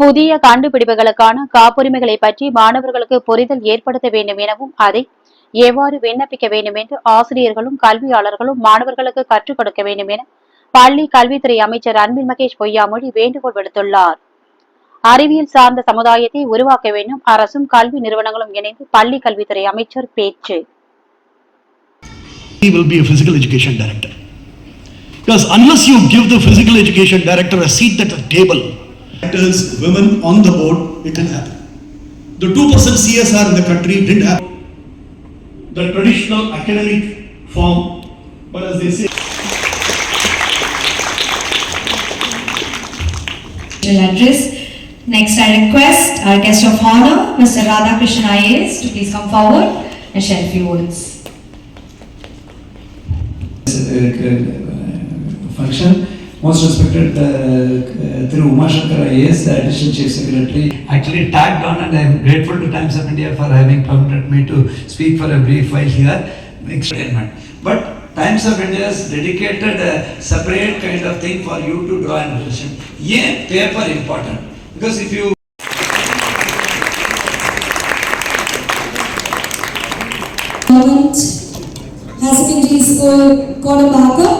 புதிய கண்டுபிடிப்புகளுக்கான காப்புரிமைகளை பற்றி மாணவர்களுக்கு புரிதல் ஏற்படுத்த வேண்டும் எனவும் அதை எவ்வாறு விண்ணப்பிக்க வேண்டும் என்று ஆசிரியர்களும் கல்வியாளர்களும் மாணவர்களுக்கு கற்றுக் கொடுக்க வேண்டும் என பள்ளி கல்வித்துறை அமைச்சர் அன்பில் மகேஷ் பொய்யாமொழி வேண்டுகோள் விடுத்துள்ளார். அறிவியல் சார்ந்த சமுதாயத்தை உருவாக்க வேண்டும். அரசும் கல்வி நிறுவனங்களும் இணைந்து பள்ளி கல்வித்துறை அமைச்சர் பேச்சு. He will be a physical education director. Because unless you give the physical education director a seat at the table, directors, women on the board, it didn't happen. The 2% CSR in the country didn't happen. the traditional academic form, but as they say, address. Next, I request our guest of honor, Mr. Radhakrishnan IAS, to please come forward and share a few words. function. Most respected uh, through Umashankar IAS, the additional chief secretary. actually tagged on and I am grateful to Times of India for having permitted me to speak for a brief while here. But Times of India has dedicated a separate kind of thing for you to draw an impression. Yeah, paper important. Because if you Government High Secondary School, Kodambaka.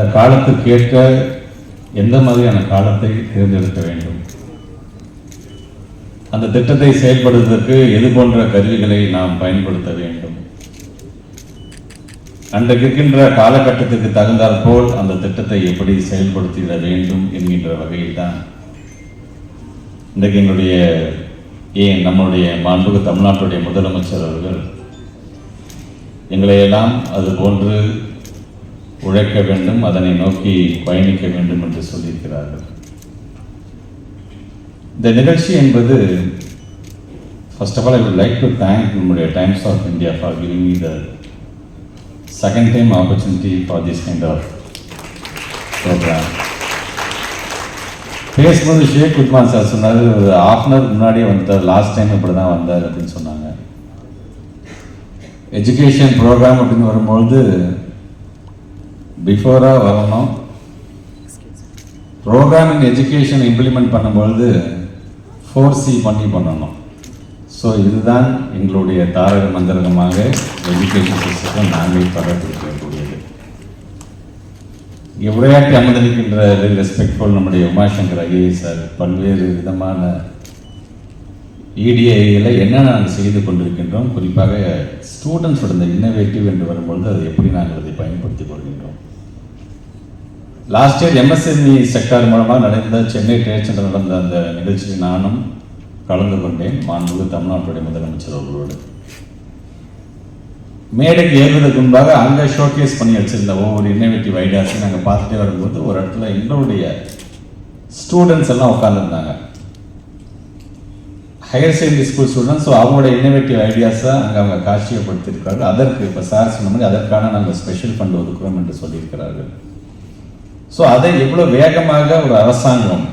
அந்த காலத்துக்கேற்ற எந்த மாதிரியான காலத்தை தேர்ந்தெடுக்க வேண்டும்? அந்த திட்டத்தை செயல்படுவதற்கு எது போன்ற கருவிகளை நாம் பயன்படுத்த வேண்டும்? அன்றைக்கு இருக்கின்ற காலகட்டத்திற்கு தகுந்தாற்போல் அந்த திட்டத்தை எப்படி செயல்படுத்திட வேண்டும் என்கின்ற வகையில் தான் இன்றைக்கு எங்களுடைய ஏன் நம்முடைய மாண்புக்கு தமிழ்நாட்டுடைய முதலமைச்சர் அவர்கள் எங்களையெல்லாம் அது போன்று உழைக்க வேண்டும் அதனை நோக்கி பயணிக்க வேண்டும் என்று சொல்லியிருக்கிறார்கள். இந்த நிகழ்ச்சி என்பது first of all I would like to thank நம்முடைய Times of India for giving me the second time opportunity for this kind of programme பேசும்போது ஷேக் குட்மான் சார் சொன்னார் ஒரு ஆஃப் அன் ஹவர் முன்னாடியே வந்தார் லாஸ்ட் டைம் இப்படி தான் வந்தார் அப்படின்னு சொன்னாங்க. எஜுகேஷன் ப்ரோக்ராம் அப்படின்னு வரும்பொழுது பிஃபோராக வரணும். ப்ரோக்ராமிங் எஜுகேஷன் இம்ப்ளிமெண்ட் பண்ணும்பொழுது ஃபோர் சி பண்ணி பண்ணணும். ஸோ இதுதான் எங்களுடைய தாரக மந்திரகமாக எஜுகேஷன் சிஸ்டத்தை நாங்கள் பரப்பிருக்கக்கூடியது இங்கே உரையாற்றி அமர்ந்திருக்கின்ற ரெஸ்பெக்ட்ஃபுல் நம்முடைய உமாசங்கர் ஐஏஎஸ் சார். பல்வேறு விதமான இடிஐயில் என்ன நாங்கள் செய்து கொண்டிருக்கின்றோம் குறிப்பாக ஸ்டூடெண்ட்ஸோட இந்த இன்னோவேட்டிவ் என்று வரும்பொழுது அதை எப்படி நாங்கள் அதை பயன்படுத்திக் கொள்கின்றோம். லாஸ்ட் இயர் எம்எஸ்எம்இ செக்டார் மூலமாக நடந்த சென்னை ட்ரேட் சென்டர் நடந்த அந்த நிகழ்ச்சியில் நானும் கலந்து கொண்டேன். மாண்புமிகு தமிழ்நாட்டுடைய முதலமைச்சர் அவர்களோடு. மேடைக்கு ஏறுவதற்கு முன்பாக அங்கே ஷோகேஸ் பண்ணி வச்சிருந்த ஒவ்வொரு இன்னோவேட்டிவ் ஐடியாஸையும் நாங்கள் பார்த்துட்டே வரும்போது ஒரு இடத்துல எங்களுடைய ஸ்டூடெண்ட்ஸ் எல்லாம் உட்காந்துருந்தாங்க higher secondary school students so அவங்களோட இன்னோவேட்டிவ் ஐடியாஸை அங்கே அவங்க காட்சியப்படுத்தியிருக்காங்க அதற்கு இப்போ சார் சொன்ன மாதிரி அதற்கான நாங்கள் ஸ்பெஷல் ஃபண்ட் ஒதுக்குறோம் என்று சொல்லியிருக்கிறார்கள். ஸோ அதை எவ்வளோ வேகமாக ஒரு அரசாங்கம்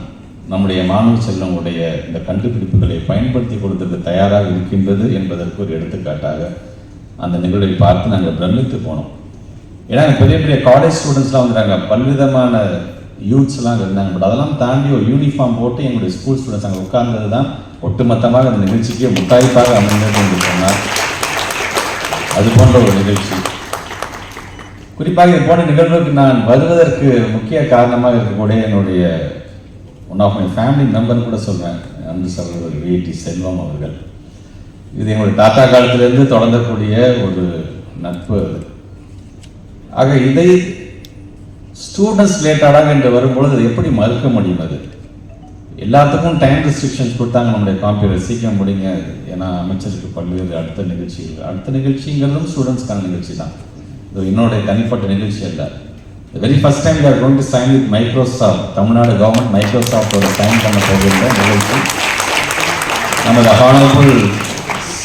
நம்முடைய மாணவ செல்வங்களுடைய இந்த கண்டுபிடிப்புகளை பயன்படுத்தி கொடுத்ததுக்கு தயாராக இருக்கின்றது என்பதற்கு ஒரு எடுத்துக்காட்டாக அந்த நிகழ்வை பார்த்து நாங்கள் பிரமித்து போனோம். ஏன்னா பெரிய பெரிய காலேஜ் ஸ்டூடெண்ட்ஸ்லாம் வந்துட்டாங்க. பல்விதமான யூத்ஸ்லாம் இருந்தாங்க. பட் அதெல்லாம் தாண்டி ஒரு யூனிஃபார்ம் போட்டு எங்களுடைய ஸ்கூல் ஸ்டூடெண்ட்ஸ் அங்கே உட்கார்ந்தது தான் ஒட்டுமொத்தமாக அந்த நிகழ்ச்சிக்கு முத்தாய்ப்பாக அமைந்தது என்று சொன்னார் அது போன்ற ஒரு நிகழ்ச்சி. குறிப்பாக இது போன்ற நிகழ்வுக்கு நான் வருவதற்கு முக்கிய காரணமாக இருக்கக்கூடிய என்னுடைய ஒன் ஆஃப் மை ஃபேமிலி மெம்பர்னு கூட சொல்வேன் அன்பு சகோதரர் விஐடி செல்வம் அவர்கள். இது எங்களுடைய தாத்தா காலத்திலிருந்து தொடங்கக்கூடிய ஒரு நட்பு. அது ஆக இதை ஸ்டூடெண்ட்ஸ் ரிலேட்டடாக என்று வரும்பொழுது அதை எப்படி மறுக்க முடியும் அது? எல்லாத்துக்கும் டைம் ரெஸ்ட்ரிக்ஷன்ஸ் கொடுத்தாங்க நம்முடைய காம்பியூட்டர் சீக்கிரம் முடிங்க. ஏன்னா அமைச்சருக்கு பல்வேறு அடுத்த நிகழ்ச்சிகள். அடுத்த நிகழ்ச்சிங்கிறதும் ஸ்டூடெண்ட்ஸ்க்கான நிகழ்ச்சி தான் இது என்னுடைய தனிப்பட்ட நிகழ்ச்சி அல்ல. Very first time are going to sign with Microsoft Tamil Nadu government மைக்ரோசாஃப்டோட sign பண்ண போகின்ற நிகழ்ச்சி. நமது honourable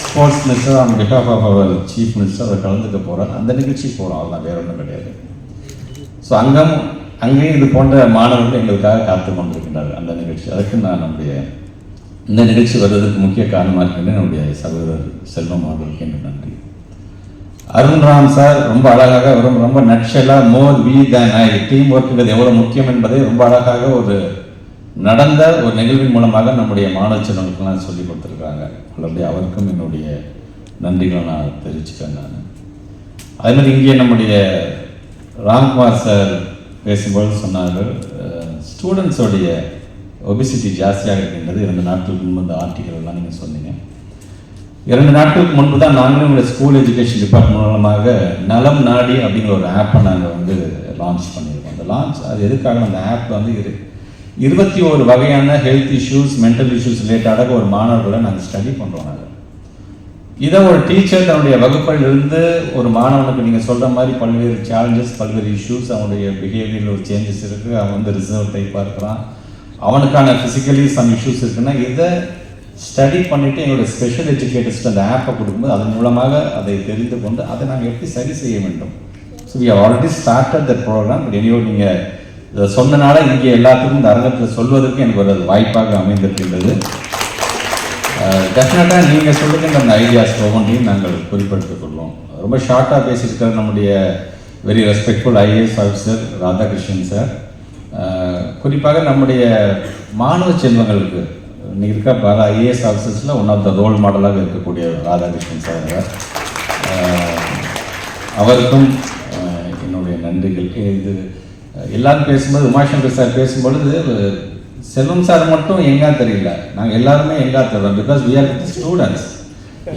sports minister on behalf of our chief minister அவர் கலந்துக்க போகிறார் அந்த நிகழ்ச்சிக்கு போகிறோம் அதெல்லாம் வேற ஒன்றும் கிடையாது. ஸோ அங்கம் அங்கேயும் இது போன்ற மாணவர்கள் எங்களுக்காக காத்து கொண்டிருக்கின்றார்கள். அந்த நிகழ்ச்சி. அதுக்கு நான் நம்முடைய இந்த நிகழ்ச்சி வருவதற்கு முக்கிய காரணமாக இருக்கின்ற நம்முடைய சகோதரர் செல்வம் அவர்களுக்கு என்று நன்றி. அருண்ராம் சார் ரொம்ப அழகாக ரொம்ப ரொம்ப நட்சலாக more we than I team ஒர்க்குங்கிறது எவ்வளோ முக்கியம் என்பதை ரொம்ப அழகாக ஒரு நடந்த ஒரு நிகழ்வின் மூலமாக நம்முடைய மாணவச்சனங்களுக்கெல்லாம் சொல்லி கொடுத்துருக்காங்க அப்படி அவருக்கும் என்னுடைய நன்றிகளை நான் தெரிவிச்சுக்கேன் நான். அதே மாதிரி இங்கே நம்முடைய ராம்குமார் சார் பேசும்போது சொன்னார்கள் ஸ்டூடெண்ட்ஸோடைய ஒபிசிட்டி ஜாஸ்தியாக இருக்கின்றது. இரண்டு நாட்களுக்கு முன்பு இந்த ஆர்டிகல்லாம் நீங்கள் சொன்னீங்க. இரண்டு நாட்களுக்கு முன்பு தான் நாங்களும் எங்களுடைய ஸ்கூல் எஜுகேஷன் டிபார்ட்மெண்ட் மூலமாக நலம் நாடி அப்படிங்கிற ஒரு ஆப்பை நாங்கள் வந்து லான்ச் பண்ணியிருக்கோம். அந்த லான்ச் அது எதுக்காக அந்த ஆப் வந்து இரு இருபத்தி ஒரு வகையான ஹெல்த் இஷ்யூஸ் மென்டல் இஷ்யூஸ் ரிலேட்டடாக ஒரு மாணவர்களை நாங்கள் ஸ்டடி பண்ணுறோம் நாங்கள் இதை ஒரு டீச்சர் தன்னுடைய வகுப்பில் இருந்து ஒரு மாணவனுக்கு நீங்கள் சொல்கிற மாதிரி பல்வேறு சேலஞ்சஸ் பல்வேறு இஷ்யூஸ் அவனுடைய பிஹேவியரில் ஒரு சேஞ்சஸ் இருக்குது அவன் வந்து ரிசர்வ் டைப்பாக இருக்கிறான் அவனுக்கான ஃபிசிக்கலி சம் இஷ்யூஸ் இருக்குன்னா இதை ஸ்டடி பண்ணிவிட்டு என்னோடய ஸ்பெஷல் எஜுகேட்டர்ஸ்ட்டு அந்த ஆப்பை கொடுக்கும்போது அதன் மூலமாக அதை தெரிந்து கொண்டு அதை நாங்கள் எப்படி சரி செய்ய வேண்டும். So we already started the programme but anyhow நீங்கள் இதை சொன்னனால இங்கே எல்லாத்துக்கும் இந்த அரங்கத்தில் சொல்வதற்கு எனக்கு ஒரு வாய்ப்பாக அமைந்திருக்கின்றது. டெஃபினட்டாக நீங்கள் சொல்லுங்கள் அந்த ஐடியாஸ் ஒவ்வொன்றையும் நாங்கள் குறிப்பிட்டுக் கொள்வோம். ரொம்ப ஷார்ட்டாக பேசியிருக்கிற நம்முடைய very respectful IAS officer Radhakrishnan sir குறிப்பாக நம்முடைய மாணவ செல்வங்களுக்கு இன்றைக்கி இருக்க பல ஐஏஎஸ் ஆஃபீஸர்ஸில் ஒன் ஆஃப் த ரோல் மாடலாக இருக்கக்கூடிய ராதாகிருஷ்ணன் சார் அவர். அவருக்கும் என்னுடைய நன்றிகள். இது எல்லாரும் பேசும்போது உமாசங்கர் சார் பேசும்பொழுது செல்வம் சார் மட்டும் எங்கா தெரியல. நாங்கள் எல்லாருமே எங்கா தெரியல. பிகாஸ் வி ஆர் ஸ்டூடெண்ட்ஸ்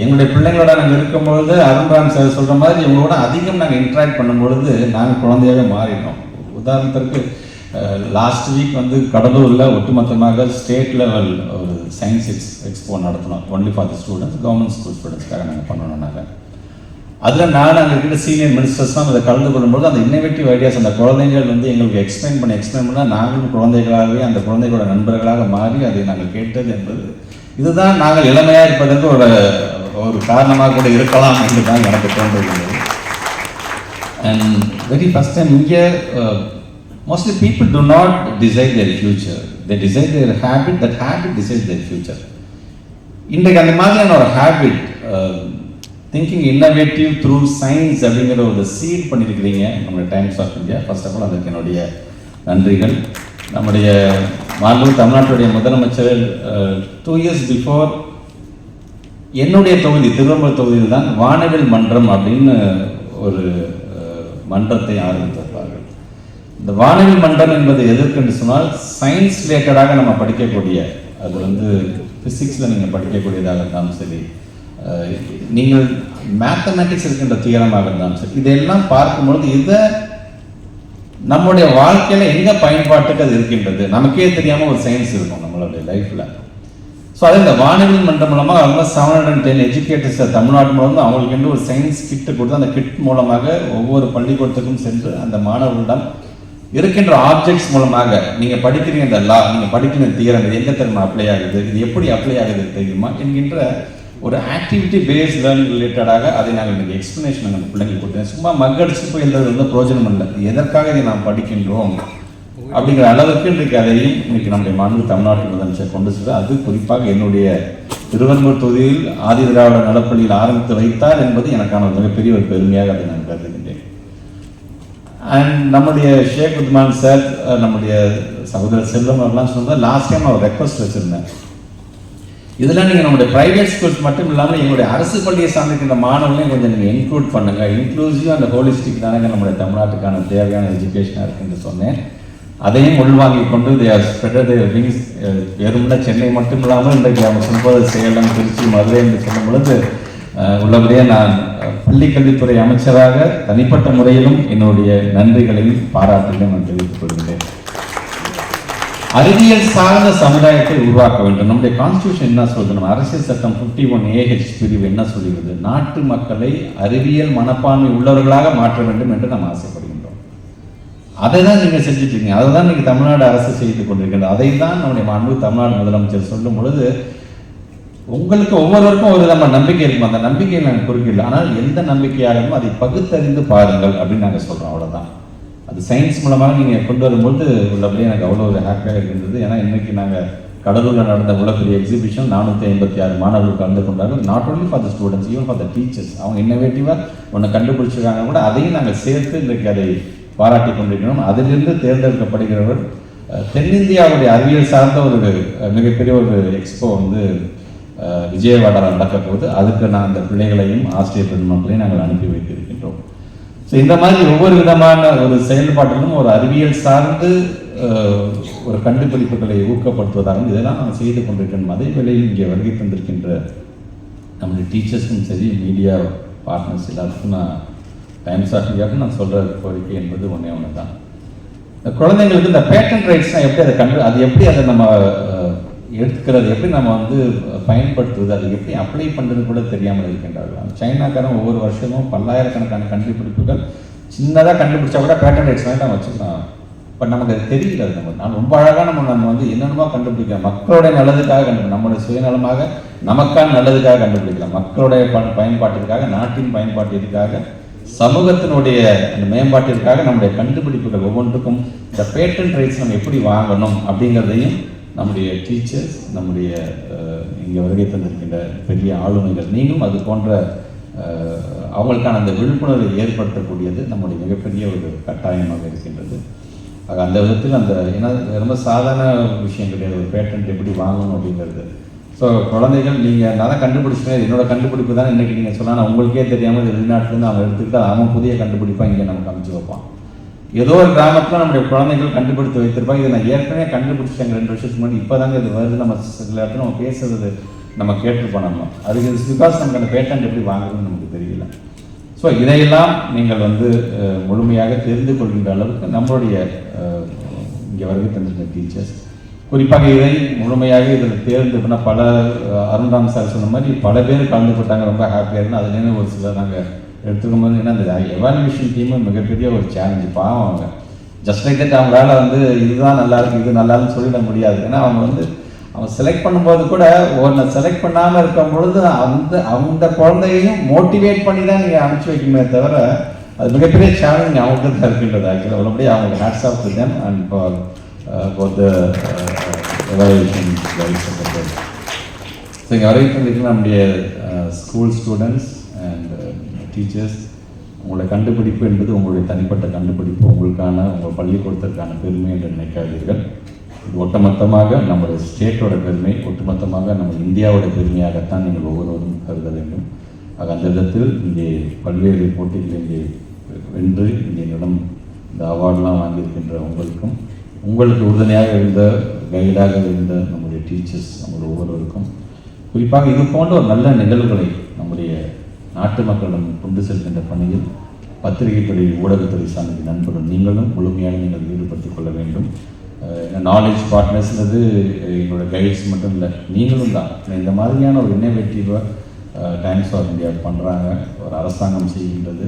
எங்களுடைய பிள்ளைங்களோட நாங்கள் இருக்கும்பொழுது அருண்ராம் சார் சொல்கிற மாதிரி இவங்களோட அதிகம் நாங்கள் இன்ட்ராக்ட் பண்ணும்பொழுது நாங்கள் குழந்தையாகவே மாறிட்டோம். உதாரணத்திற்கு லாஸ்ட் வீக் வந்து கடலூரில் ஒட்டுமொத்தமாக ஸ்டேட் லெவல் ஒரு சயின்ஸ் எக்ஸ் எக்ஸ்போ நடத்தினோம். Only for the students government school ஸ்டூடெண்ட்ஸ்க்காக நாங்கள் பண்ணணும் நாங்கள் அதில் நான் அங்கே இருக்கின்ற சீனியர் மினிஸ்டர்ஸ்லாம் அதை கலந்து கொள்ளும்போது அந்த இன்னோவேட்டிவ் ஐடியாஸ் அந்த குழந்தைகள் வந்து எங்களுக்கு எக்ஸ்பிளைன் பண்ணி எக்ஸ்பிளைன் பண்ணால் நாங்களும் குழந்தைகளாகவே அந்த குழந்தைகளோட நண்பர்களாக மாறி அதை நாங்கள் கேட்டது என்பது இதுதான் நாங்கள் இளமையாக இருப்பதற்கு ஒரு ஒரு காரணமாக கூட இருக்கலாம் என்று தான் எனக்கு தோன்றுகிறது. அண்ட் வெரி ஃபஸ்ட் டைம் இங்கே mostly people to not decide their future they decide their habit that habit decides their future. இன்றைக்கு அந்த மாதிரியான ஒரு habit thinking innovative through science அப்படிங்கிற ஒரு சீட் பண்ணியிருக்கிறீங்க நம்மளுடைய Times of India first of all அதுக்கு என்னுடைய நன்றிகள். நம்முடைய மாண்பு தமிழ்நாட்டுடைய முதலமைச்சர் டூ இயர்ஸ் பிஃபோர் என்னுடைய தொகுதி திருவம்பூர் தொகுதியில் தான் வானவில் மன்றம் அப்படின்னு ஒரு uh, மன்றத்தை ஆரம்பித்தது இந்த வானவில் மண்டலம் என்பது எதற்கு என்று சொன்னால் சயின்ஸ் ரிலேட்டடாக நம்ம படிக்கக்கூடிய அது வந்து ஃபிசிக்ஸில் நீங்கள் படிக்கக்கூடியதாக இருந்தாலும் சரி நீங்கள் மேத்தமேட்டிக்ஸ் இருக்கின்ற தீரமாக இருந்தாலும் சரி இதெல்லாம் பார்க்கும்பொழுது இதை நம்முடைய வாழ்க்கையில் எங்க பயன்பாட்டுக்கு அது இருக்கின்றது? நமக்கே தெரியாமல் ஒரு சயின்ஸ் இருக்கும் நம்மளுடைய லைஃப்பில் ஸோ அதே இந்த வானவில் மன்றம் மூலமாக அவங்க seven hundred and ten educators Tamil Nadu மூலம் அவங்களுக்கு ஒரு சயின்ஸ் கிட்டு கொடுத்து அந்த கிட் மூலமாக ஒவ்வொரு பள்ளிக்கூடத்துக்கும் சென்று அந்த மாணவர்களிடம் இருக்கின்ற ஆப்ஜெக்ட்ஸ் மூலமாக நீங்கள் படிக்கிறீங்க இந்த லா நீங்கள் படிக்கிற தீரம் இது எங்க தெரியுமா அப்ளை ஆகுது? இது எப்படி அப்ளை ஆகுது தெரியுமா? என்கின்ற ஒரு ஆக்டிவிட்டி பேஸ்ட் லேர்னிங் ரிலேட்டடாக அதை நாங்கள் இன்றைக்கி எக்ஸ்ப்ளனேஷன் நாங்கள் பிள்ளைங்களுக்கு கொடுத்தேன். சும்மா மக்கடிச்சு போய் எழுதுறது வந்து பிரோஜனம் இல்லை. எதற்காக இதை நாம் படிக்கின்றோம்? அப்படிங்கிற அளவுக்கு இன்றைக்கு அதையும் இன்னைக்கு நம்முடைய மாநில தமிழ்நாட்டு முதலமைச்சர் கொண்டு சென்று அது குறிப்பாக என்னுடைய திருவெண்பூர் தொகுதியில் ஆதி திராவிட நலப்பள்ளியில் ஆரம்பித்து வைத்தார் என்பது எனக்கான ஒரு மிகப்பெரிய ஒரு பெருமையாக அதை நான் கருதுகிறேன். அண்ட் நம்முடைய ஷேக் உத்மான் சார் நம்முடைய சகோதரர் செல்வம் அவர்லாம் சொன்னது லாஸ்ட் டைம் அவர் ரெக்வஸ்ட் வச்சுருந்தேன் இதெல்லாம் நீங்கள் நம்முடைய ப்ரைவேட் ஸ்கூல்ஸ் மட்டும் இல்லாமல் எங்களுடைய அரசு பள்ளியை சார்ந்திருக்கின்ற மாணவர்களையும் கொஞ்சம் நீங்கள் இன்க்ளூட் பண்ணுங்க. இன்க்ளூசிவ் அந்த ஹோலிஸ்டிக் தானே நம்முடைய தமிழ்நாட்டுக்கான தேவையான எஜுகேஷனாக இருக்குன்னு சொன்னேன். அதையும் உள்வாங்கி கொண்டு ஸ்ப்ரெட் விங்ஸ் வெறுமனே சென்னை மட்டும் இல்லாமல் இன்றைக்கு அவங்க சொல்வது சேலம் திருச்சி மதுரை என்று சொல்லும் பொழுது உள்ளபடியே நான் பள்ளிக்கல்வித்துறை அமைச்சராக தனிப்பட்ட முறையிலும் என்னுடைய நன்றிகளையும் பாராட்டுகளையும் நான் தெரிவித்துக் கொள்கிறேன். அறிவியல் சார்ந்த சமுதாயத்தை உருவாக்க வேண்டும். நம்முடைய கான்ஸ்டியூஷன் என்ன சொல்றது நம்ம அரசியல் சட்டம் 51 ஒன் ஏஹெச் பிரிவு என்ன சொல்கிறது? நாட்டு மக்களை அறிவியல் மனப்பான்மை உள்ளவர்களாக மாற்ற வேண்டும் என்று நாம் ஆசைப்படுகின்றோம். அதை தான் நீங்க செஞ்சுட்டு இருக்கீங்க. அதை தான் நீங்க தமிழ்நாடு அரசு செய்து கொண்டிருக்கிறது. அதை தான் நம்முடைய மாண்பு தமிழ்நாடு முதலமைச்சர் சொல்லும் பொழுது உங்களுக்கு ஒவ்வொருவருக்கும் ஒரு நம்ம நம்பிக்கை இருக்கும்? அந்த நம்பிக்கையை நாங்கள் குறுக்கில்லை ஆனால் எந்த நம்பிக்கையாகவும் அதை பகுத்தறிந்து பாருங்கள் அப்படின்னு நாங்கள் சொல்கிறோம் அவ்வளோதான் அது சயின்ஸ் மூலமாக நீங்கள் கொண்டு வரும்போது உள்ளபடியே எனக்கு அவ்வளோ ஒரு ஹாப்பியாக இருந்தது. ஏன்னா இன்றைக்கி நாங்கள் கடலூரில் நடந்த உலகப்பெரிய பெரிய எக்ஸிபிஷன் நானூற்றி ஐம்பத்தி ஆறு மாணவர்கள் கலந்து கொண்டார்கள். Not only for the students even for the teachers அவங்க இன்னோவேட்டிவாக ஒன்று கண்டுபிடிச்சிருக்காங்க கூட அதையும் நாங்கள் சேர்த்து இன்றைக்கு அதை பாராட்டி கொண்டிருக்கிறோம். அதிலிருந்து தேர்ந்தெடுக்கப்படுகிறவர் தென்னிந்தியாவுடைய அறிவியல் சார்ந்த ஒரு மிகப்பெரிய ஒரு எக்ஸ்போ வந்து விஜயவாடா விஜயவாடாவில் அதுக்கு நான் அந்த பிள்ளைகளையும் ஆசிரியர் பெருமக்களையும் நாங்கள் அனுப்பி வைத்திருக்கின்றோம். ஸோ இந்த மாதிரி ஒவ்வொரு விதமான ஒரு செயல்பாட்டிலும் ஒரு அறிவியல் சார்ந்து ஒரு கண்டுபிடிப்புகளை ஊக்கப்படுத்துவதாகவும் இதெல்லாம் நான் செய்து கொண்டிருக்கேன் அதே வேளையில் இங்கே வருகை தந்திருக்கின்ற நம்முடைய டீச்சர்ஸும் சரி மீடியா பார்ட்னர்ஸ் எல்லாத்துக்கும் நான் டைம்ஸ் ஆஃப் இந்தியாவுக்கு நான் சொல்கிற கோரிக்கை என்பது ஒன்றே ஒன்று தான் குழந்தைங்களுக்கு இந்த பேட்டன் ரைட்ஸ்லாம் எப்படி அதை கண்டு அது எப்படி அதை நம்ம எடுத்துக்கிறது. எப்படி நம்ம வந்து பயன்படுத்துவது அதை எப்படி அப்ளை பண்ணுறது கூட தெரியாமல் இருக்கின்றார்கள். சைனாக்காரன் ஒவ்வொரு வருஷமும் பல்லாயிரக்கணக்கான கண்டுபிடிப்புகள் சின்னதாக கண்டுபிடிச்சா கூட பேட்டன் ரைட்ஸ் வாங்கி நம்ம வச்சுக்கலாம் பட் நமக்கு அது தெரியல அது நம்ம நான் ரொம்ப அழகாக நம்ம நம்ம வந்து என்னென்னமோ கண்டுபிடிக்கலாம். மக்களுடைய நல்லதுக்காக கண்டுபிடிக்கும் நம்மளுடைய சுயநலமாக நமக்கான நல்லதுக்காக கண்டுபிடிக்கலாம். மக்களுடைய ப- பயன்பாட்டிற்காக நாட்டின் பயன்பாட்டிற்காக சமூகத்தினுடைய அந்த மேம்பாட்டிற்காக நம்முடைய கண்டுபிடிப்புகள் ஒவ்வொன்றுக்கும் இந்த பேட்டன் ரைட்ஸ் நம்ம எப்படி வாங்கணும் அப்படிங்கிறதையும் நம்முடைய டீச்சர்ஸ் நம்முடைய இங்கே வருகை தந்திருக்கின்ற பெரிய ஆளுமைகள் நீங்களும் அது போன்ற அவங்களுக்கான அந்த விழிப்புணர்வை ஏற்படுத்தக்கூடியது நம்முடைய மிகப்பெரிய ஒரு கட்டாயமாக இருக்கின்றது. ஆக அந்த விதத்தில் அந்த ஏன்னா ரொம்ப சாதாரண விஷயம் கிடையாது. ஒரு பேட்டன்ட் எப்படி வாங்கணும் அப்படிங்கிறது. ஸோ குழந்தைகள் நீங்கள் நான் தான் கண்டுபிடிச்சேன் என்னோட கண்டுபிடிப்பு தான் இன்றைக்கி நீங்கள் சொன்னால் நான் உங்களுக்கே தெரியாமல் வெளிநாட்டிலேருந்து அவன் எடுத்துக்கிட்டு அவன் புதிய கண்டுபிடிப்பாக இங்கே நமக்கு அமைச்சு வைப்பான். ஏதோ ஒரு கிராமத்தில் நம்முடைய குழந்தைகள் கண்டுபிடித்து வைத்திருப்பாங்க. இதை நான் ஏற்கனவே கண்டுபிடிச்சிட்டேங்க ரெண்டு வருஷத்துக்கு முன்னாடி. இப்போ தாங்க இது வருது. நம்ம சில இடத்துல நம்ம பேசுறது நம்ம கேட்டிருப்போம் நம்ம. அதுக்கு பிகாஸ் நமக்கு அந்த பேட்டன்ட் எப்படி வாங்குறதுன்னு நமக்கு தெரியல. ஸோ இதையெல்லாம் நீங்கள் வந்து முழுமையாக தெரிந்து கொள்கின்ற அளவுக்கு நம்மளுடைய இங்கே வருகை தந்திருந்த டீச்சர்ஸ் குறிப்பாக இதை முழுமையாக இதில் தேர்ந்து பண்ண பல அஹ், அருண்ராம் சார் சொன்ன மாதிரி பல பேர் கலந்து ரொம்ப ஹாப்பியாக இருந்து அதுலேருந்து ஒரு சிலர் நாங்கள் எடுத்துக்கும் போது ஏன்னா அந்த எவாலுவேஷன் டீமு மிகப்பெரிய ஒரு சேலஞ்சு பாவம் அவங்க. ஜஸ்ட் லைக் தட் அவங்களால வந்து இதுதான் நல்லா இருக்கு இது நல்லா இருக்குன்னு சொல்லிட முடியாது. ஏன்னா அவங்க வந்து அவன் செலக்ட் பண்ணும்போது கூட ஒன்றை செலக்ட் பண்ணாமல் இருக்கும் பொழுது அந்த அந்த குழந்தையையும் மோட்டிவேட் பண்ணி தான் நீங்கள் அனுப்பிச்சி வைக்கணுமே தவிர அது மிகப்பெரிய சேலஞ்ச் அவங்களுக்கு தான் இருக்கின்றது. ஆக்சுவலாக உள்ளபடி அவங்களுக்கு hats off to them and for for the evaluation so இங்கே வரைக்கும் நம்முடைய uh, ஸ்கூல் ஸ்டூடெண்ட்ஸ் டீச்சர்ஸ் உங்களை கண்டுபிடிப்பு என்பது உங்களுடைய தனிப்பட்ட கண்டுபிடிப்பு உங்களுக்கான உங்கள் பள்ளிக்கூடத்திற்கான பெருமை என்று நினைக்காதீர்கள். இது ஒட்டுமொத்தமாக நம்முடைய ஸ்டேட்டோட பெருமை ஒட்டுமொத்தமாக நம்ம இந்தியாவோட பெருமையாகத்தான் நீங்கள் ஒவ்வொருவரும் கருத வேண்டும். ஆக அந்த விதத்தில் இங்கே பல்வேறு போட்டிகள் இங்கே வென்று இங்கே என்னிடம் இந்த அவார்டெலாம் வாங்கியிருக்கின்ற உங்களுக்கும் உங்களுக்கு உறுதுணையாக இருந்த கைடாக இருந்த நம்முடைய டீச்சர்ஸ் நம்முடைய ஒவ்வொருவருக்கும். குறிப்பாக இது போன்ற ஒரு நல்ல நிகழ்வுகளை நம்முடைய நாட்டு மக்களிடம் கொண்டு செல்கின்ற பணியில் பத்திரிகை துறை ஊடகத்துறை சார்ந்த நண்பர்கள் நீங்களும் முழுமையாக நீங்கள் ஈடுபடுத்திக் கொள்ள வேண்டும். நாலேஜ் பார்ட்னர்ஸ்ன்றது எங்களோட கைட்ஸ் மட்டும் இல்லை நீங்களும் தான். இந்த மாதிரியான ஒரு இன்னோவேட்டிவாக டைம்ஸ் ஆஃப் இந்தியா பண்ணுறாங்க ஒரு அரசாங்கம் செய்கின்றது.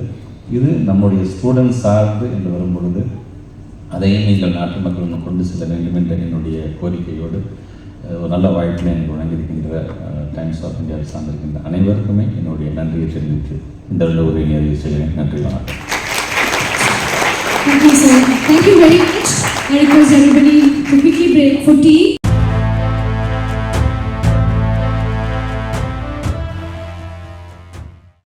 இது நம்முடைய ஸ்டூடெண்ட்ஸ் சார்ந்து என்று வரும்பொழுது அதையும் நீங்கள் நாட்டு மக்களும் கொண்டு செல்ல வேண்டும் என்ற என்னுடைய கோரிக்கையோடு ஒரு நல்ல வாய்ப்பினை எனக்கு வழங்கியிருக்கின்ற டைம்ஸ் ஆஃப் இந்தியா சார்ந்திருக்கின்ற அனைவருக்குமே என்னுடைய நன்றியை தெரிவித்து இந்த நல்ல ஒரு நிறைவு செய்கிறேன் நன்றி வணக்கம் Thank you, sir. Thank you very much. And I request everybody to quickly break for tea.